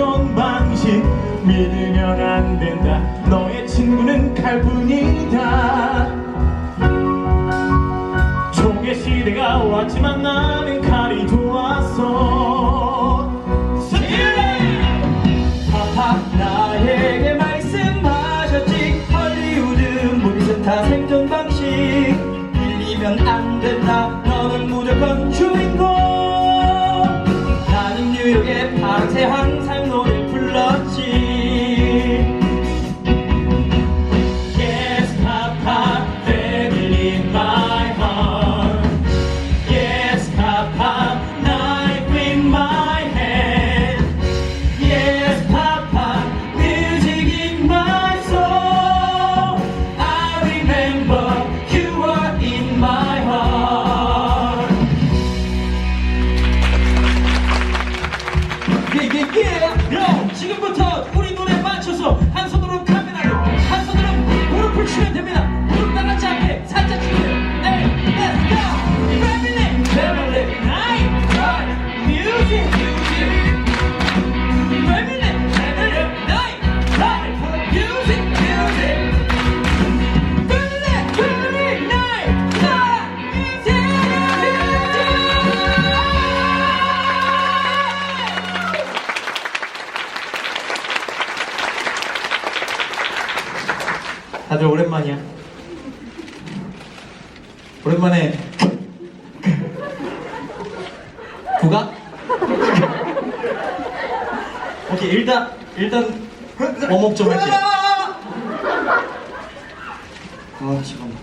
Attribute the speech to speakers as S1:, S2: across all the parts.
S1: 존 방식 믿으면 안 된다. 너의 친구는 칼뿐이다. 총의 시대가 왔지만 나는 오랜만이야. 오랜만에 국악? 오케이 일단 일단 워업 좀 할게. 아 잠깐만.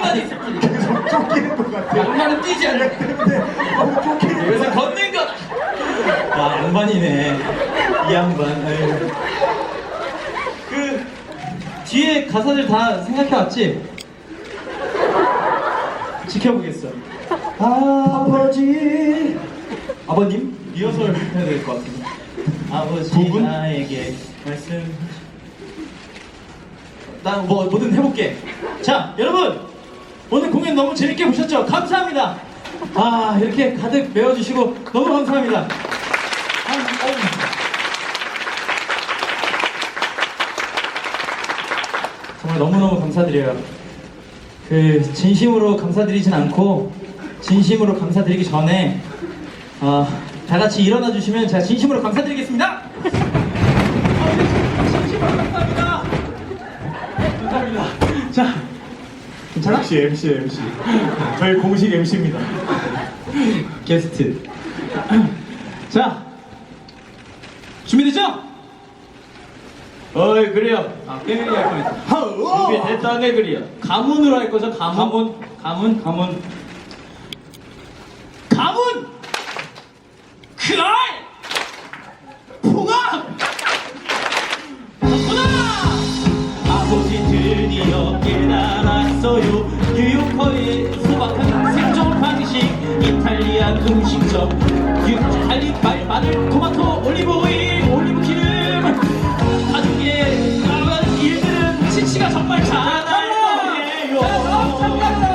S1: 걷기만 이 새끼.
S2: 쫓기는 것 같아.
S1: 양발은 뛰지 않는다.
S2: 너무 쫓기는
S1: 그래서 걷는 거다. 아 양반이네. 이 양반. 아유. 그 뒤에 가사들 다 생각해 왔지? 지켜보겠어. 아버지. 아버님 리허설 해야 될 것 같은데. 아버지
S2: 부분?
S1: 나에게 말씀. 나뭐 뭐든 해볼게. 자 여러분 오늘 공연 너무 재밌게 보셨죠? 감사합니다. 아 이렇게 가득 메워주시고 너무 감사합니다. 아, 어우. 정말 너무너무 감사드려요. 그 진심으로 감사드리진 않고 진심으로 감사드리기 전에 아, 다 같이 일어나 주시면 제가 진심으로 감사드리겠습니다. 아, 네, 진심으로 감사합니다. 감사합니다. 자, 괜찮아?
S2: 역시 MC MC. 저희 공식 MC입니다.
S1: 게스트. 자, 준비됐죠? 어이 그래요. 아 깨밀이 할 거니까. 준비됐다네 그래요. 가문으로 할 거죠. 가문. 가문. 가문. 가문. 크라이. 드디어 깨달았어요. 뉴요커의 소박한 생존 방식 이탈리안 음식점 유- 갈릭 말 마늘 토마토 올리브 오일 올리브 기름. 가족의 나간 일들은 치치가 정말 잘할 거예요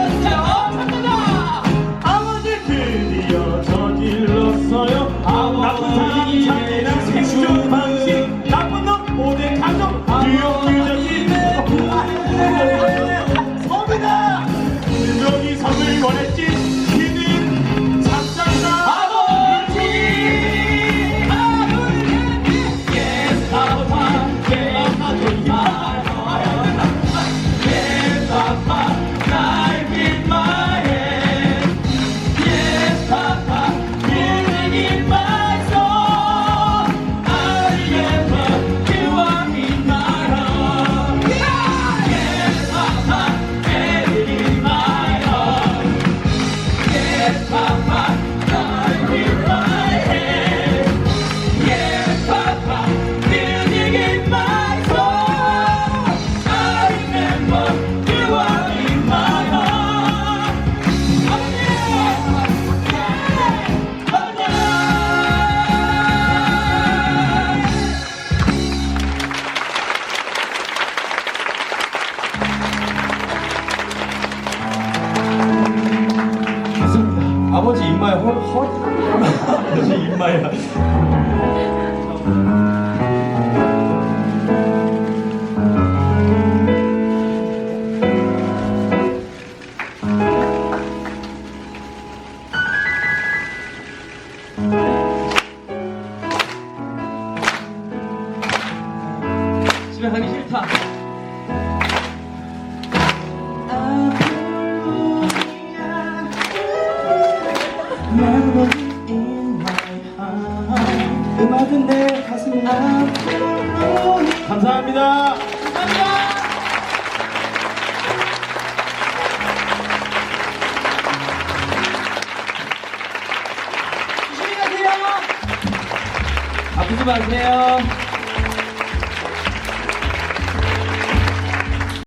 S3: 집에 가기 싫다.
S2: 음악은 내 가슴 앞으로 감사합니다.
S1: 감사합니다.
S3: 조심히 가세요. 아프지 마세요.